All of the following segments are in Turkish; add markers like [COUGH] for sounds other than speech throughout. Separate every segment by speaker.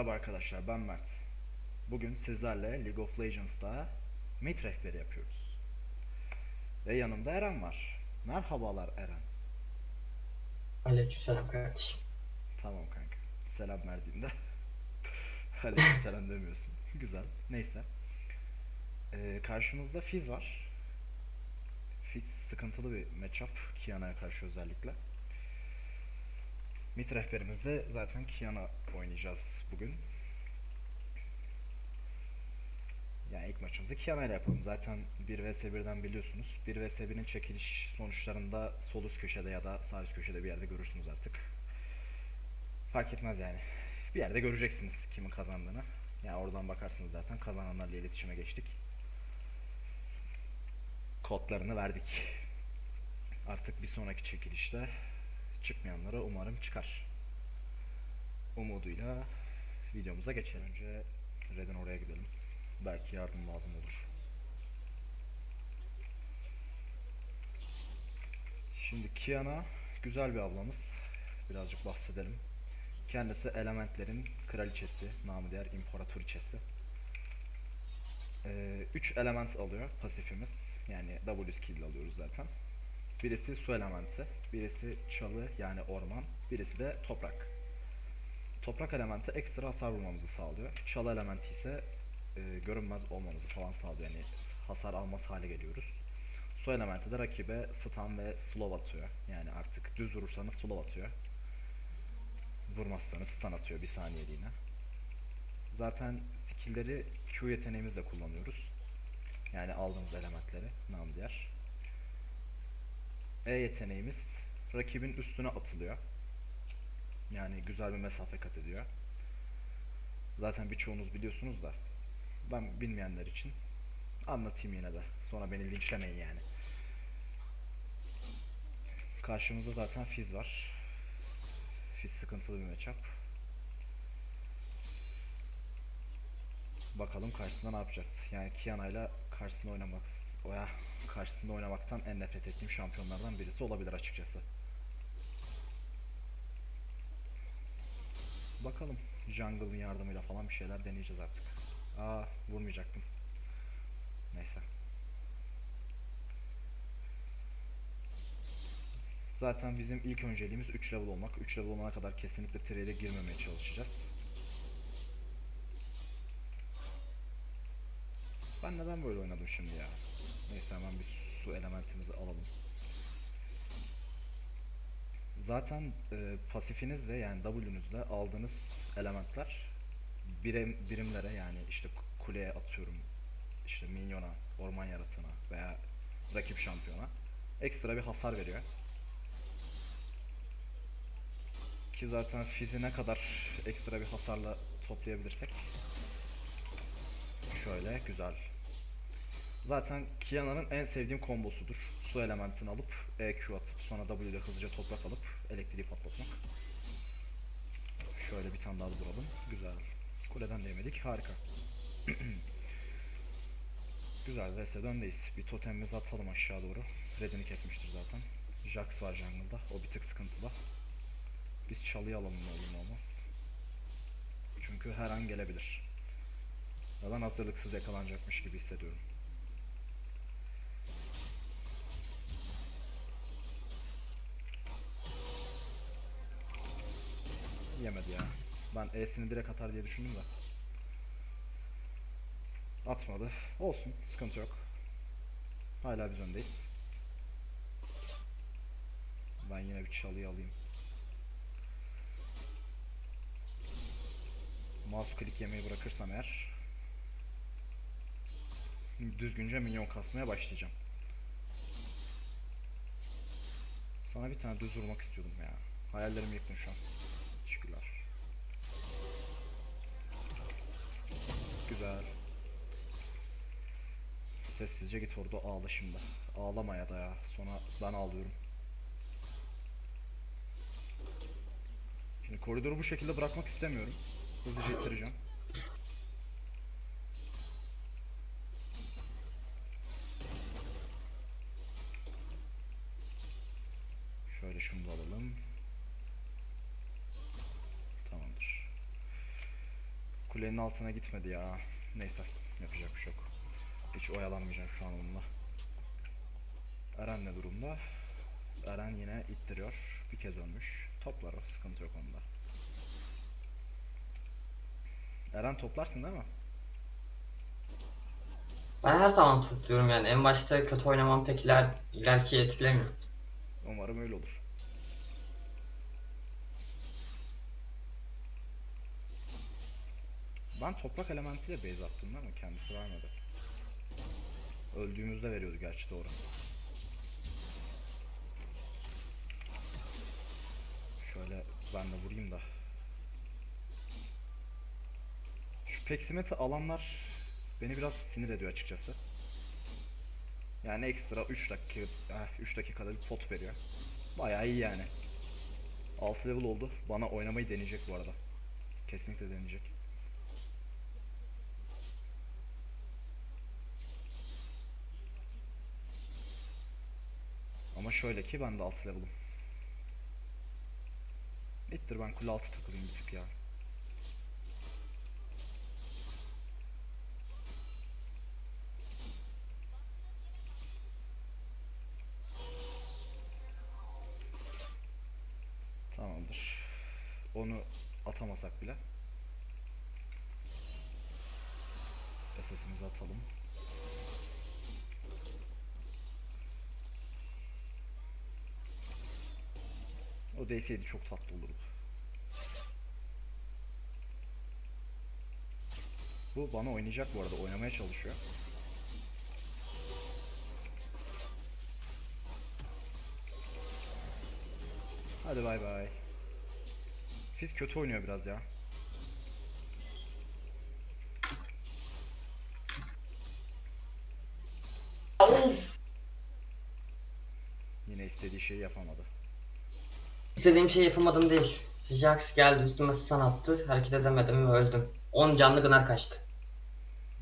Speaker 1: Merhaba arkadaşlar ben Mert. Bugün sizlerle League of Legends'ta mid rehberi yapıyoruz. Ve yanımda Eren var. Merhabalar Eren.
Speaker 2: Aleykümselam kardeşim.
Speaker 1: Tamam kanka. Selam verdiğinde. [LAUGHS] Aleyküm selam demiyorsun. Güzel. Neyse. Ee, karşımızda Fizz var. Fizz sıkıntılı bir matchup. Kiana'ya karşı özellikle. Mid rehberimizde zaten Kiana oynayacağız bugün. Yani ilk maçımızı Kiana ile yapalım. Zaten 1 vs 1'den biliyorsunuz. 1 vs 1'in çekiliş sonuçlarında sol üst köşede ya da sağ üst köşede bir yerde görürsünüz artık. Fark etmez yani. Bir yerde göreceksiniz kimin kazandığını. Yani oradan bakarsınız zaten kazananlarla iletişime geçtik. Kodlarını verdik. Artık bir sonraki çekilişte çıkmayanlara umarım çıkar. Umuduyla videomuza geçelim. Önce Red'in oraya gidelim. Belki yardım lazım olur. Şimdi Kiana güzel bir ablamız. Birazcık bahsedelim. Kendisi elementlerin kraliçesi, namı diğer imparatoriçesi. 3 element alıyor pasifimiz. Yani W skill alıyoruz zaten. Birisi su elementi, birisi çalı yani orman, birisi de toprak. Toprak elementi ekstra hasar vurmamızı sağlıyor. Çalı elementi ise e, görünmez olmamızı falan sağlıyor. Yani hasar almaz hale geliyoruz. Su elementi de rakibe stun ve slow atıyor. Yani artık düz vurursanız slow atıyor. Vurmazsanız stun atıyor bir saniyeliğine. Zaten skill'leri Q yeteneğimizle kullanıyoruz. Yani aldığımız elementleri nam diğer. E yeteneğimiz rakibin üstüne atılıyor. Yani güzel bir mesafe kat ediyor. Zaten birçoğunuz biliyorsunuz da ben bilmeyenler için anlatayım yine de. Sonra beni linçlemeyin yani. Karşımızda zaten Fizz var. Fizz sıkıntılı bir matchup. Bakalım karşısında ne yapacağız. Yani Kiana ile karşısında oynamak oya karşısında oynamaktan en nefret ettiğim şampiyonlardan birisi olabilir açıkçası. Bakalım jungle'ın yardımıyla falan bir şeyler deneyeceğiz artık. Aa vurmayacaktım. Neyse. Zaten bizim ilk önceliğimiz 3 level olmak. 3 level olana kadar kesinlikle trade'e girmemeye çalışacağız. Ben neden böyle oynadım şimdi ya? Neyse hemen bir su elementimizi alalım. Zaten e, pasifinizle yani W'nuzle aldığınız elementler birim, birimlere yani işte ku- kuleye atıyorum, işte minyona, orman yaratığına veya rakip şampiyona ekstra bir hasar veriyor. Ki zaten fizi ne kadar ekstra bir hasarla toplayabilirsek şöyle güzel. Zaten Kiana'nın en sevdiğim kombosudur. Su elementini alıp EQ atıp sonra W ile hızlıca toprak alıp elektriği patlatmak. Şöyle bir tane daha vuralım. Güzel. Kuleden değmedik. Harika. [CLEARS THROAT] Güzel. VS döndeyiz. Bir totemimizi atalım aşağı doğru. Red'ini kesmiştir zaten. Jax var jungle'da. O bir tık sıkıntılı. Biz çalıyı alalım ne olur olmaz. Çünkü her an gelebilir. Ya hazırlıksız yakalanacakmış gibi hissediyorum. Yemedi ya. Ben E'sini direkt atar diye düşündüm de. Atmadı. Olsun. Sıkıntı yok. Hala biz öndeyiz. Ben yine bir çalıyı alayım. Mouse click yemeyi bırakırsam eğer düzgünce minyon kasmaya başlayacağım. Sana bir tane düz vurmak istiyordum ya. Hayallerimi yıktın şu an. Güzel. Sessizce git orada ağla şimdi. Ağlama ya da ya. Sonra ben ağlıyorum. Şimdi koridoru bu şekilde bırakmak istemiyorum. Hızlıca ittireceğim. Şöyle şunu da alalım. Tamamdır. Kulenin altına gitmedi ya. Neyse yapacak bir şey yok. Hiç oyalanmayacağım şu an onunla. Eren ne durumda? Eren yine ittiriyor. Bir kez ölmüş. Toplar o. Sıkıntı yok onda. Eren toplarsın değil mi?
Speaker 2: Ben her zaman tutuyorum yani. En başta kötü oynamam pek iler, ileriki etkilemiyor.
Speaker 1: Umarım öyle olur. Ben toprak elementiyle base attım ama kendisi vermedi. Öldüğümüzde veriyordu gerçi doğru. Şöyle ben de vurayım da. Şu peksimet'i alanlar beni biraz sinir ediyor açıkçası. Yani ekstra 3 dakika, eh, 3 dakikada bir pot veriyor. Bayağı iyi yani. 6 level oldu. Bana oynamayı deneyecek bu arada. Kesinlikle deneyecek. Ama şöyle ki ben de 6 level'ım. İttir ben kule altı takılayım bir tık ya. Tamamdır. Onu atamasak bile. SS'imizi atalım. O değseydi çok tatlı olurdu. Bu bana oynayacak bu arada. Oynamaya çalışıyor. Hadi bay bay. Fizz kötü oynuyor biraz ya. Yine istediği şeyi yapamadı.
Speaker 2: İstediğim şeyi yapamadım değil. Jax geldi üstüme stun attı. Hareket edemedim ve öldüm. 10 canlı gınar kaçtı.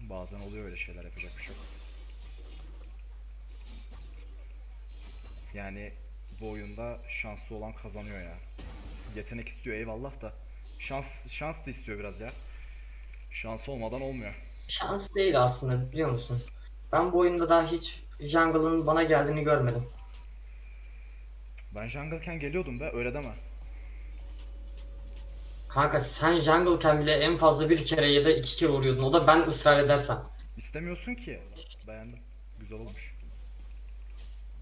Speaker 1: Bazen oluyor öyle şeyler yapacak bir şey yok. Yani bu oyunda şanslı olan kazanıyor ya. Yetenek istiyor eyvallah da şans şans da istiyor biraz ya. Şans olmadan olmuyor.
Speaker 2: Şans değil aslında biliyor musun? Ben bu oyunda daha hiç jungle'ın bana geldiğini görmedim.
Speaker 1: Ben jungle'ken geliyordum be öyle deme.
Speaker 2: Kanka sen jungle'ken bile en fazla bir kere ya da iki kere vuruyordun. O da ben ısrar edersem.
Speaker 1: İstemiyorsun ki. Beğendim. Güzel olmuş.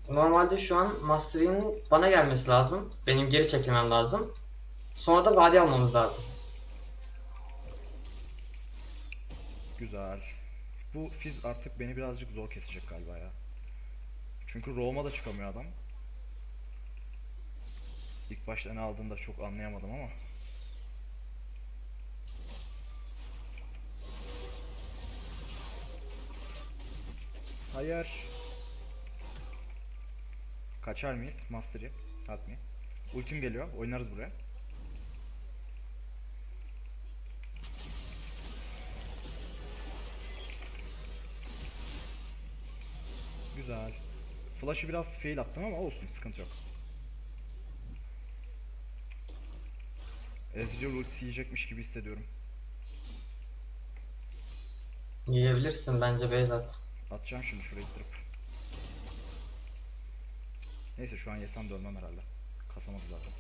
Speaker 2: Normalde şu an Mastery'nin bana gelmesi lazım. Benim geri çekilmem lazım. Sonra da vade almamız lazım.
Speaker 1: Güzel. Bu Fizz artık beni birazcık zor kesecek galiba ya. Çünkü Roam'a da çıkamıyor adam. İlk başta ne aldığını da çok anlayamadım ama. Hayır. Kaçar mıyız? Master'ı. Atmayın. Ultim geliyor. Oynarız buraya. Güzel. Flash'ı biraz fail attım ama olsun sıkıntı yok. Ezreal ultisi yiyecekmiş gibi hissediyorum.
Speaker 2: Yiyebilirsin bence Beyzat.
Speaker 1: Atacağım şimdi şurayı ittirip. Neyse şu an yesem dönmem herhalde. Kasamadı zaten.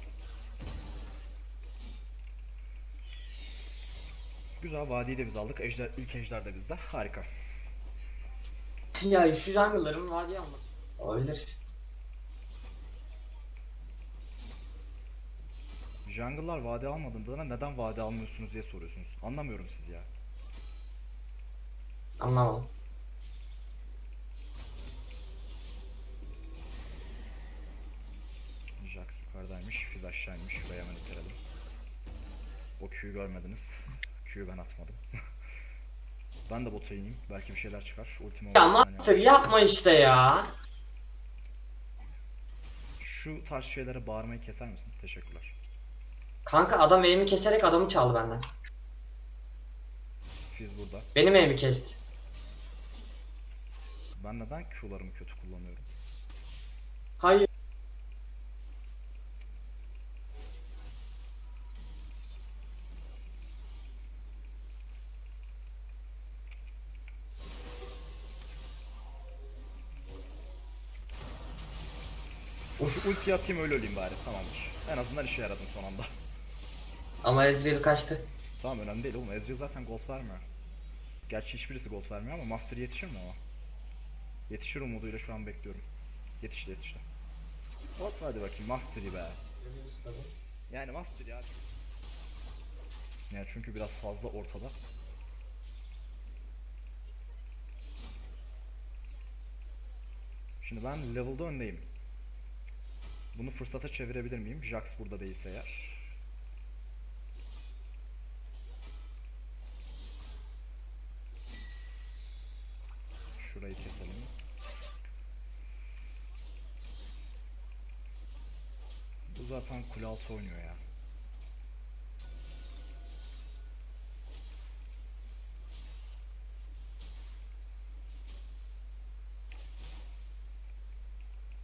Speaker 1: Güzel vadiyi de biz aldık. Ejder, ilk ejder de bizde. Harika.
Speaker 2: Ya şu jungle'ların var ama. Olabilir.
Speaker 1: Jungle'lar vade almadığında neden vade almıyorsunuz diye soruyorsunuz. Anlamıyorum siz ya.
Speaker 2: Anlamadım.
Speaker 1: Jax yukarıdaymış. Fizz aşağıymış. Şuraya hemen ittirelim. O Q'yu görmediniz. Q'yu ben atmadım. [LAUGHS] ben de bota ineyim. Belki bir şeyler çıkar. Ultima
Speaker 2: Ya
Speaker 1: var.
Speaker 2: yapma işte ya.
Speaker 1: Şu tarz şeylere bağırmayı keser misin? Teşekkürler.
Speaker 2: Kanka adam elimi keserek adamı çaldı benden.
Speaker 1: Fizz burada.
Speaker 2: Benim elimi kesti.
Speaker 1: Ben neden Q'larımı kötü kullanıyorum?
Speaker 2: Hayır.
Speaker 1: Uf, ulti atayım öyle öleyim bari tamamdır. En azından işe yaradım son anda.
Speaker 2: Ama Ezreal kaçtı.
Speaker 1: Tamam önemli değil oğlum. Ezreal zaten gold vermiyor. Gerçi hiçbirisi gold vermiyor ama Master yetişir mi o? Yetişir umuduyla şu an bekliyorum. Yetişti yetişti. Hop hadi bakayım Master'ı be. Yani Master ya. Yani çünkü biraz fazla ortada. Şimdi ben level'da öndeyim. Bunu fırsata çevirebilir miyim? Jax burada değilse eğer. Şurayı keselim. Zaten kule altı oynuyor ya.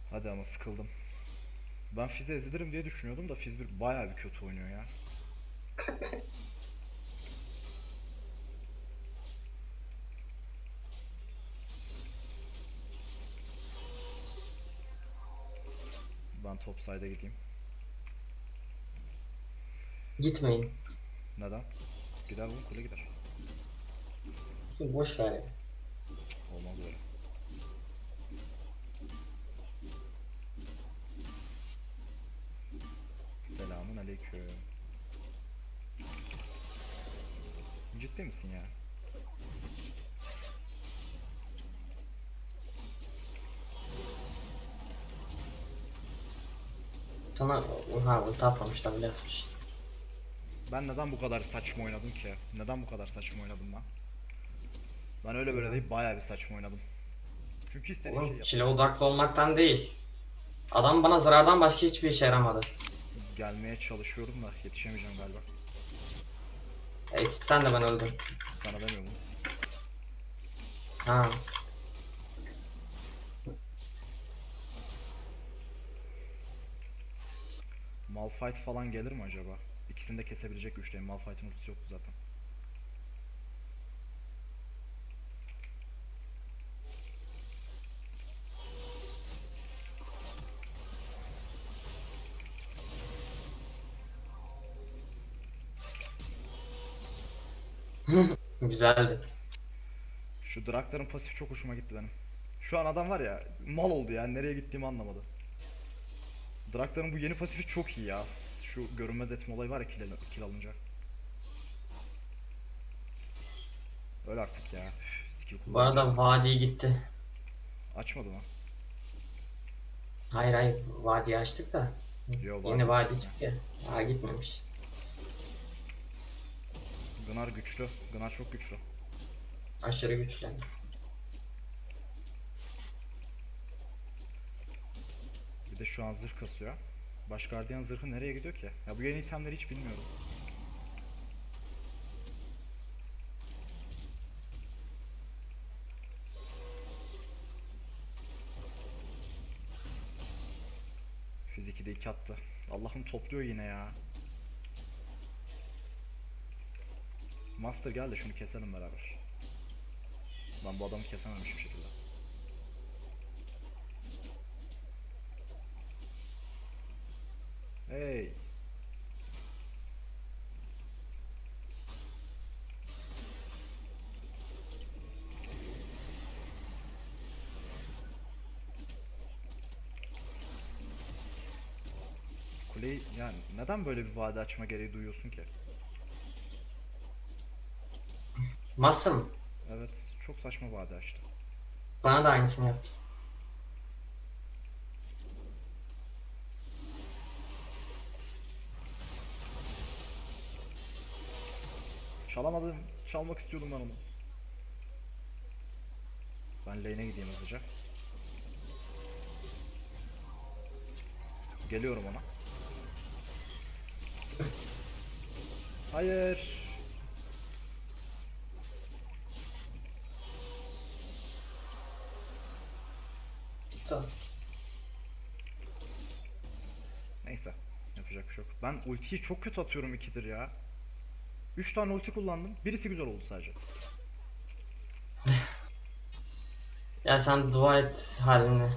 Speaker 1: Hadi ama sıkıldım. Ben Fizz'e ezilirim diye düşünüyordum da Fizz bir bayağı bir kötü oynuyor ya. Ben top side'a gideyim.
Speaker 2: Gitmeyin.
Speaker 1: Neden? Gider oğlum kule gider.
Speaker 2: Siz boş ver ya.
Speaker 1: Olmaz öyle. Selamun aleyküm. Ciddi misin ya?
Speaker 2: Sana ha ulti atmamış da bile atmış.
Speaker 1: Ben neden bu kadar saçma oynadım ki? Neden bu kadar saçma oynadım ben? Ben öyle böyle değil bayağı bir saçma oynadım. Çünkü istediğim
Speaker 2: Oğlum
Speaker 1: şeyi yap-
Speaker 2: kile odaklı olmaktan değil. Adam bana zarardan başka hiçbir işe yaramadı.
Speaker 1: gelmeye çalışıyorum da yetişemeyeceğim galiba.
Speaker 2: E, sen de ben öldüm.
Speaker 1: Sana demiyorum.
Speaker 2: Ha.
Speaker 1: Malphite falan gelir mi acaba? İkisini de kesebilecek güçteyim. Malphite'in ultisi yoktu zaten. [LAUGHS]
Speaker 2: Güzeldi.
Speaker 1: Şu Draktar'ın pasifi çok hoşuma gitti benim. Şu an adam var ya mal oldu ya nereye gittiğimi anlamadı. Draktar'ın bu yeni pasifi çok iyi ya. Şu görünmez etme olayı var ya kill, kill alınca. Öyle artık ya. Skill
Speaker 2: Bu arada vadi gitti.
Speaker 1: Açmadı mı?
Speaker 2: Hayır hayır vadiyi açtık da.
Speaker 1: Yo,
Speaker 2: Yeni
Speaker 1: vadi.
Speaker 2: vadi çıktı ya. Ha gitmemiş.
Speaker 1: Gınar güçlü. Gınar çok güçlü.
Speaker 2: Aşırı güçlendi.
Speaker 1: Bir de şu an zırh kasıyor. Baş gardiyan zırhı nereye gidiyor ki? Ya bu yeni itemleri hiç bilmiyorum. Fiziki de iki attı. Allah'ım topluyor yine ya. Master gel de şunu keselim beraber. Ben bu adamı kesememişim şekilde. Hey. Kuleyi yani neden böyle bir vade açma gereği duyuyorsun ki?
Speaker 2: Mı?
Speaker 1: Evet, çok saçma vade açtı.
Speaker 2: Bana da aynısını yaptı.
Speaker 1: Çalamadım. Çalmak istiyordum ben onu. Ben lane'e gideyim hızlıca. Geliyorum ona. Hayır.
Speaker 2: Tamam.
Speaker 1: Neyse. Yapacak bir şey yok. Ben ultiyi çok kötü atıyorum ikidir ya. 3 tane ulti kullandım. Birisi güzel oldu sadece. [LAUGHS]
Speaker 2: Ya sen dua et haline.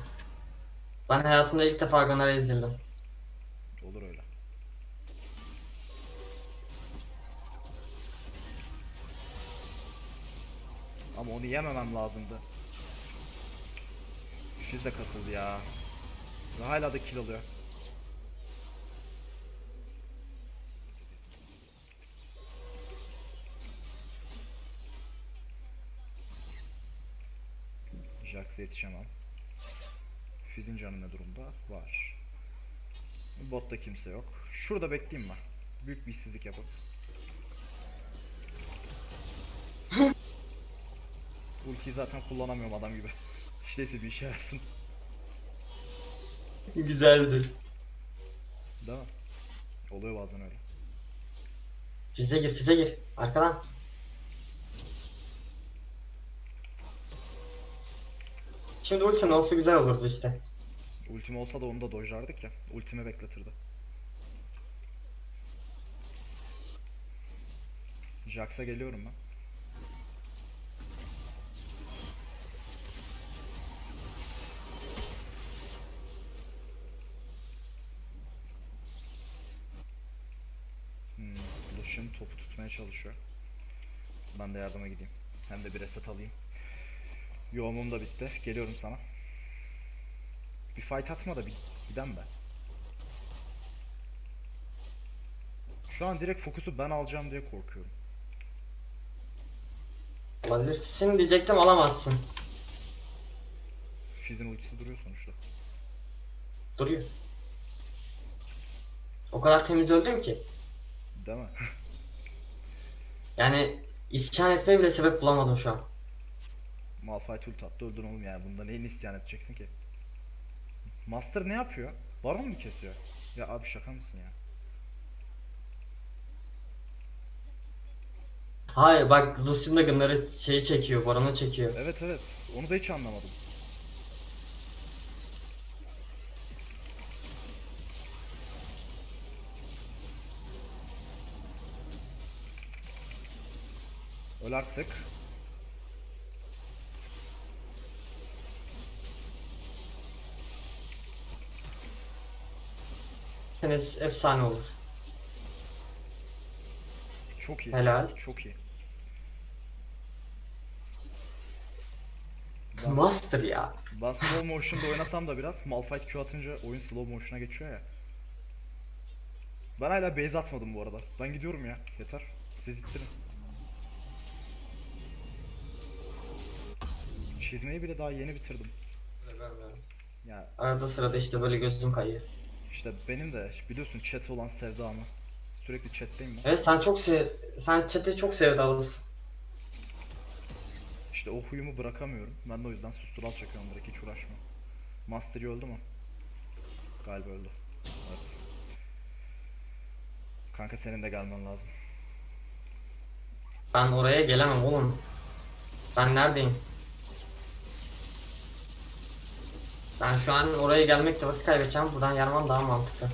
Speaker 2: Ben hayatımda ilk defa Gunner'a ezildim.
Speaker 1: Olur öyle. Ama onu yememem lazımdı. Fiz de katıldı ya. Ve hala da kill alıyor. Jax'a yetişemem. Fizz'in canı ne durumda? Var. Botta kimse yok. Şurada bekleyeyim ben. Büyük bir işsizlik yapıp. Ultiyi zaten kullanamıyorum adam gibi. [LAUGHS] İşte neyse bir işe yarasın.
Speaker 2: Güzeldir.
Speaker 1: Değil mi? Oluyor bazen öyle.
Speaker 2: Fize gir, fize gir. Arkadan. Şimdi ultin olsa güzel olurdu işte.
Speaker 1: Ultim olsa da onu da dojlardık ya. Ultimi bekletirdi. Jax'a geliyorum ben. Hmm, Lucian topu tutmaya çalışıyor. Ben de yardıma gideyim. Hem de bir reset alayım. Yoğumum da bitti. Geliyorum sana. Bir fight atma da bir giden be. Şu an direkt fokusu ben alacağım diye korkuyorum.
Speaker 2: Olabilirsin diyecektim alamazsın.
Speaker 1: Fizz'in ultisi duruyor sonuçta.
Speaker 2: Duruyor. O kadar temiz öldüm ki.
Speaker 1: Değil mi? [LAUGHS]
Speaker 2: Yani isyan etmeye bile sebep bulamadım şu an.
Speaker 1: Malphite ult attı öldün oğlum yani. Bunda neyini isyan edeceksin ki? Master ne yapıyor? Baron mu kesiyor? Ya abi şaka mısın ya?
Speaker 2: Hayır bak Lucian da Gunnar'ı şeyi çekiyor, Baron'u çekiyor.
Speaker 1: Evet evet. Onu da hiç anlamadım. Öl artık.
Speaker 2: Seniz efsane olur.
Speaker 1: Çok iyi.
Speaker 2: Helal.
Speaker 1: Çok iyi. Ben,
Speaker 2: Master ya.
Speaker 1: ben slow motion'da oynasam da biraz Malphite Q atınca oyun slow motion'a geçiyor ya. Ben hala base atmadım bu arada. Ben gidiyorum ya. Yeter. Siz ittirin. Çizmeyi bile daha yeni bitirdim. Ya
Speaker 2: Arada sırada işte böyle gözüm kayıyor.
Speaker 1: İşte benim de biliyorsun chat olan sevdamı. Sürekli chatteyim ben.
Speaker 2: Evet sen çok sev... Sen chat'e çok sevdalısın.
Speaker 1: İşte o huyumu bırakamıyorum. Ben de o yüzden sustural çakıyorum direkt hiç uğraşmıyorum. Master Yi öldü mü? Galiba öldü. Evet. Kanka senin de gelmen lazım.
Speaker 2: Ben oraya gelemem oğlum. Ben neredeyim? Ben şu an oraya gelmekte vakit kaybedeceğim. Buradan yarmam daha mantıklı.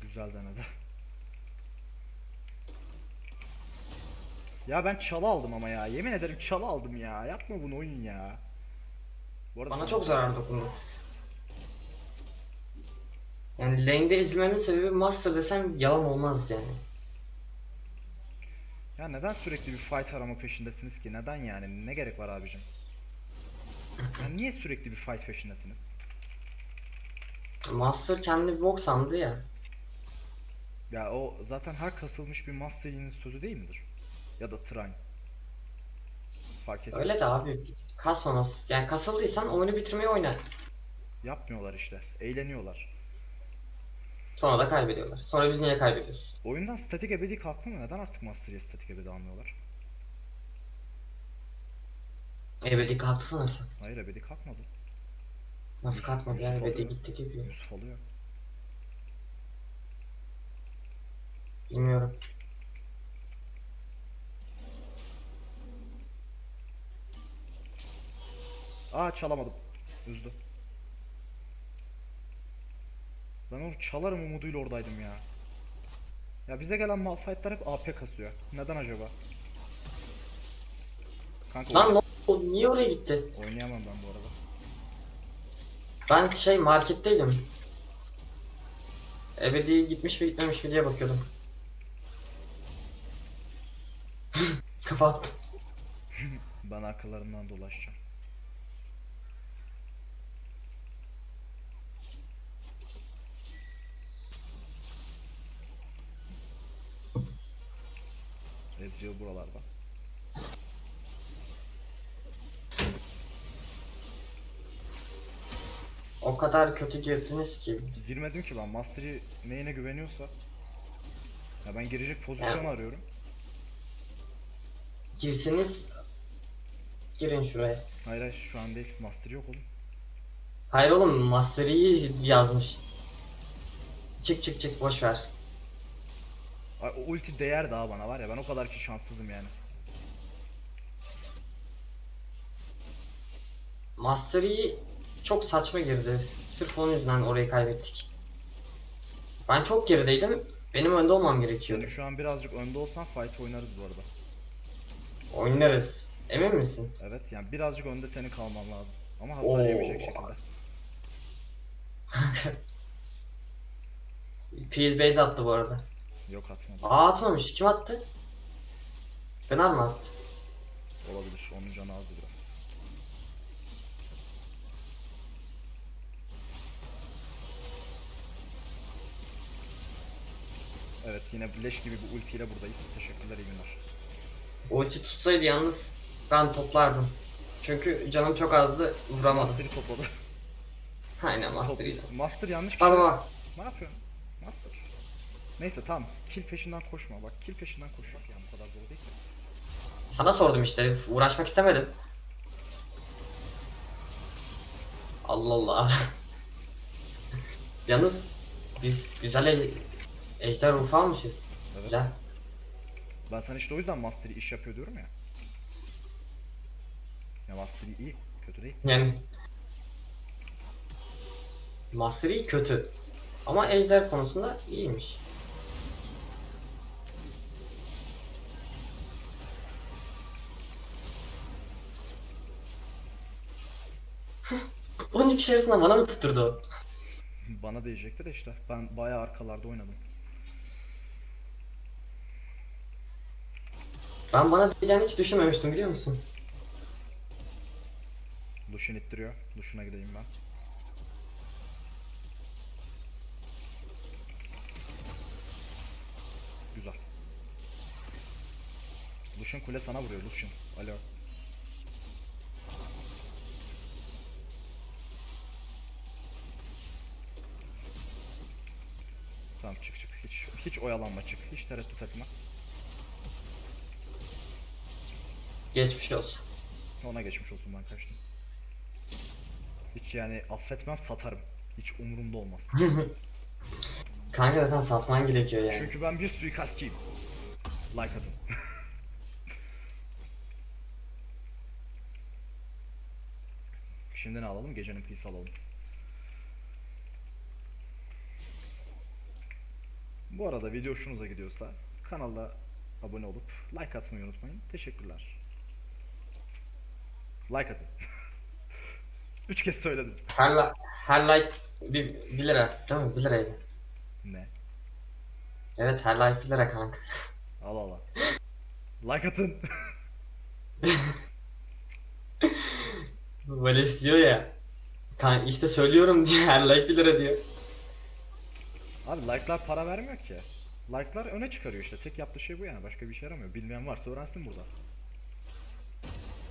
Speaker 1: Güzel denedi. Ya ben çalı aldım ama ya. Yemin ederim çalı aldım ya. Yapma bunu oyun ya. Bu arada
Speaker 2: Bana çok zarar dokundu. Yani lane'de ezilmemin sebebi master desem yalan olmaz yani.
Speaker 1: Ya neden sürekli bir fight arama peşindesiniz ki? Neden yani? Ne gerek var abicim? Ya niye sürekli bir fight peşindesiniz?
Speaker 2: Master kendi bir bok sandı ya.
Speaker 1: Ya o zaten her kasılmış bir Master Yi'nin sözü değil midir? Ya da Trine. Fark etmez.
Speaker 2: Öyle de abi kasmaması. Yani kasıldıysan oyunu bitirmeyi oynar.
Speaker 1: Yapmıyorlar işte. Eğleniyorlar.
Speaker 2: Sonra da kaybediyorlar. Sonra biz niye kaybediyoruz?
Speaker 1: Oyundan statik ebedi kalktı mı? Neden artık Master Yi'ye statik ebedi almıyorlar?
Speaker 2: Ebedi kalktı sanırsam.
Speaker 1: Hayır ebedi kalkmadı.
Speaker 2: Nasıl kalkmadı ya ebedi gitti gidiyor.
Speaker 1: Yusuf alıyor.
Speaker 2: Bilmiyorum.
Speaker 1: Aa çalamadım. Üzdü. Ben onu çalarım umuduyla oradaydım ya. Ya bize gelen Malphite'lar hep AP kasıyor. Neden acaba? Kanka
Speaker 2: Lan ne oldu? Niye oraya gitti?
Speaker 1: oynayamam ben bu arada.
Speaker 2: Ben şey marketteydim. Ebedi gitmiş mi gitmemiş mi diye bakıyordum. [LAUGHS] Kapattım.
Speaker 1: Ben arkalarından dolaşacağım. Ezreal buralarda.
Speaker 2: O kadar kötü girdiniz ki.
Speaker 1: Girmedim ki ben. Mastery neyine güveniyorsa. Ya ben girecek pozisyon arıyorum.
Speaker 2: Girseniz girin şuraya.
Speaker 1: Hayır hayır şu an değil. Mastery yok oğlum.
Speaker 2: Hayır oğlum Mastery'i yazmış. Çık çık çık boş ver.
Speaker 1: Ay, o ulti değer daha bana var ya ben o kadar ki şanssızım yani.
Speaker 2: Mastery çok saçma girdi. Sırf onun yüzünden orayı kaybettik. Ben çok gerideydim. Benim önde olmam gerekiyordu.
Speaker 1: Şu an birazcık önde olsan fight oynarız bu arada.
Speaker 2: Oynarız. Emin misin?
Speaker 1: Evet yani birazcık önde senin kalman lazım. Ama hasar
Speaker 2: Oo.
Speaker 1: yemeyecek şekilde. [LAUGHS]
Speaker 2: Fizz base attı bu arada.
Speaker 1: Yok atmadı.
Speaker 2: Aa atmamış. Kim attı? Fener mi attı?
Speaker 1: Olabilir. Onun canı azdı biraz. Evet yine leş gibi bir ultiyle buradayız. Teşekkürler iyi günler.
Speaker 2: Ulti tutsaydı yalnız ben toplardım. Çünkü canım çok azdı vuramadım.
Speaker 1: Master'ı topladı.
Speaker 2: Aynen Mastery'di.
Speaker 1: Master yanlış bir
Speaker 2: Bak
Speaker 1: şey. Ne yapıyorsun? Neyse tamam. Kill peşinden koşma. Bak kill peşinden koşmak yani bu kadar zor değil ki.
Speaker 2: Sana sordum işte. Uğraşmak istemedim. Allah Allah. [LAUGHS] Yalnız biz güzel ej- ejder ruhu almışız.
Speaker 1: Evet.
Speaker 2: Güzel.
Speaker 1: Ben sana işte o yüzden Master'ı iş yapıyor diyorum ya. Ya Master'ı iyi. Kötü değil.
Speaker 2: Yani Mastery kötü. Ama ejder konusunda iyiymiş. Bunca kişi arasında bana mı tutturdu o?
Speaker 1: Bana diyecekti de işte. Ben bayağı arkalarda oynadım.
Speaker 2: Ben bana diyeceğini hiç düşünmemiştim biliyor musun?
Speaker 1: Lucian ittiriyor. Lucian'a gideyim ben. Güzel. Lucian kule sana vuruyor Lucian. Alo. Tamam çık çık. Hiç hiç oyalanma çık. Hiç tereddüt etme.
Speaker 2: Geçmiş olsun.
Speaker 1: Ona geçmiş olsun ben kaçtım. Hiç yani affetmem satarım. Hiç umurumda olmaz. [LAUGHS]
Speaker 2: Kanka zaten satman gerekiyor yani.
Speaker 1: Çünkü ben bir suikastçıyım. Like atın. [LAUGHS] Şimdi ne alalım? Gecenin peace alalım. Bu arada video hoşunuza gidiyorsa kanala abone olup like atmayı unutmayın. Teşekkürler. Like atın. [LAUGHS] Üç kez söyledim.
Speaker 2: Her, li- her like 1 lira değil mi? 1 liraydı.
Speaker 1: Ne?
Speaker 2: Evet her like 1 lira kanka.
Speaker 1: Al al. Like atın. [LAUGHS]
Speaker 2: Vales diyor ya. Kanka işte söylüyorum diye her like 1 lira diyor.
Speaker 1: Abi like'lar para vermiyor ki. Like'lar öne çıkarıyor işte. Tek yaptığı şey bu yani. Başka bir şey yaramıyor. Bilmeyen varsa öğrensin burada.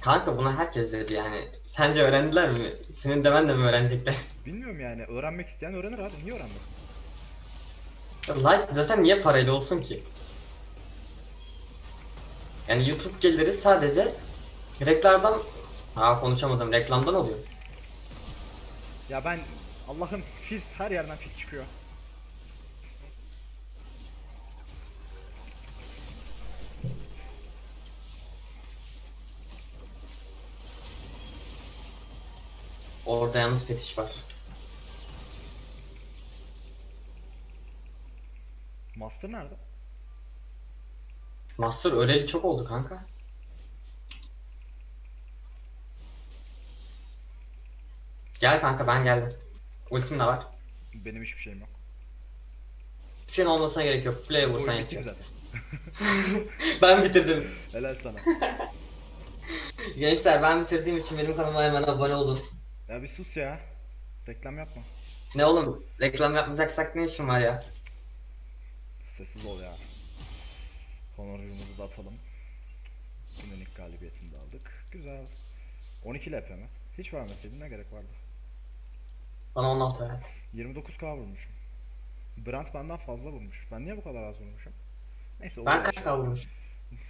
Speaker 2: Kanka bunu herkes dedi yani. Sence öğrendiler mi? Senin demen de mi öğrenecekler? [LAUGHS]
Speaker 1: Bilmiyorum yani. Öğrenmek isteyen öğrenir abi. Niye öğrenmesin?
Speaker 2: like desen niye parayla olsun ki? Yani YouTube geliri sadece reklamdan Ha konuşamadım reklamdan oluyor.
Speaker 1: Ya ben Allah'ım fiz her yerden fiz çıkıyor.
Speaker 2: Orada yalnız fetiş var.
Speaker 1: Master nerede?
Speaker 2: Master öleli çok oldu kanka. Gel kanka ben geldim. Ultim de var.
Speaker 1: Benim hiçbir şeyim yok.
Speaker 2: Hiçbir şeyin olmasına gerek yok. Play'e vursan
Speaker 1: Oyun bitti zaten. [LAUGHS]
Speaker 2: ben bitirdim.
Speaker 1: Helal sana.
Speaker 2: Gençler ben bitirdiğim için benim kanalıma hemen abone olun.
Speaker 1: Ya bir sus ya. Reklam yapma.
Speaker 2: Ne oğlum reklam yapmayacaksak ne işim var ya?
Speaker 1: Sessiz ol ya. Honorumuzu da atalım. Günün ilk galibiyetini de aldık. Güzel. 12 LP mi? Hiç vermeseydin ne gerek vardı?
Speaker 2: Bana 16 ver.
Speaker 1: 29k vurmuşum. Brand benden fazla vurmuş. Ben niye bu kadar az vurmuşum? Neyse
Speaker 2: Ben kaç kavurmuş?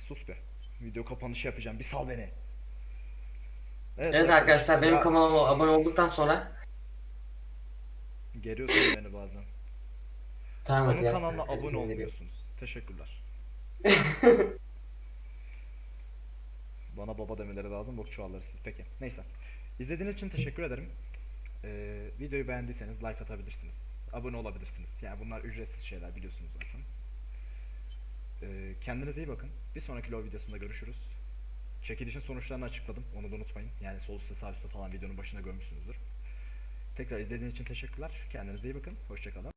Speaker 1: Sus be. Video kapanışı yapacağım. Bir sal beni.
Speaker 2: Evet arkadaşlar benim
Speaker 1: Ya,
Speaker 2: kanalıma abone olduktan sonra
Speaker 1: Geriyorsun beni bazen.
Speaker 2: Tamam
Speaker 1: Onun
Speaker 2: hadi
Speaker 1: kanalına
Speaker 2: Hadi,
Speaker 1: abone olmuyorsunuz. Teşekkürler. [LAUGHS] Bana baba demeleri lazım. Borç çuvalları siz. Peki. Neyse. İzlediğiniz için teşekkür ederim. Ee, videoyu beğendiyseniz like atabilirsiniz. Abone olabilirsiniz. Yani bunlar ücretsiz şeyler biliyorsunuz zaten. Ee, kendinize iyi bakın. Bir sonraki LoL videosunda görüşürüz. Çekilişin sonuçlarını açıkladım. Onu da unutmayın. Yani sol üstte sağ üstte falan videonun başında görmüşsünüzdür. Tekrar izlediğiniz için teşekkürler. Kendinize iyi bakın. Hoşçakalın.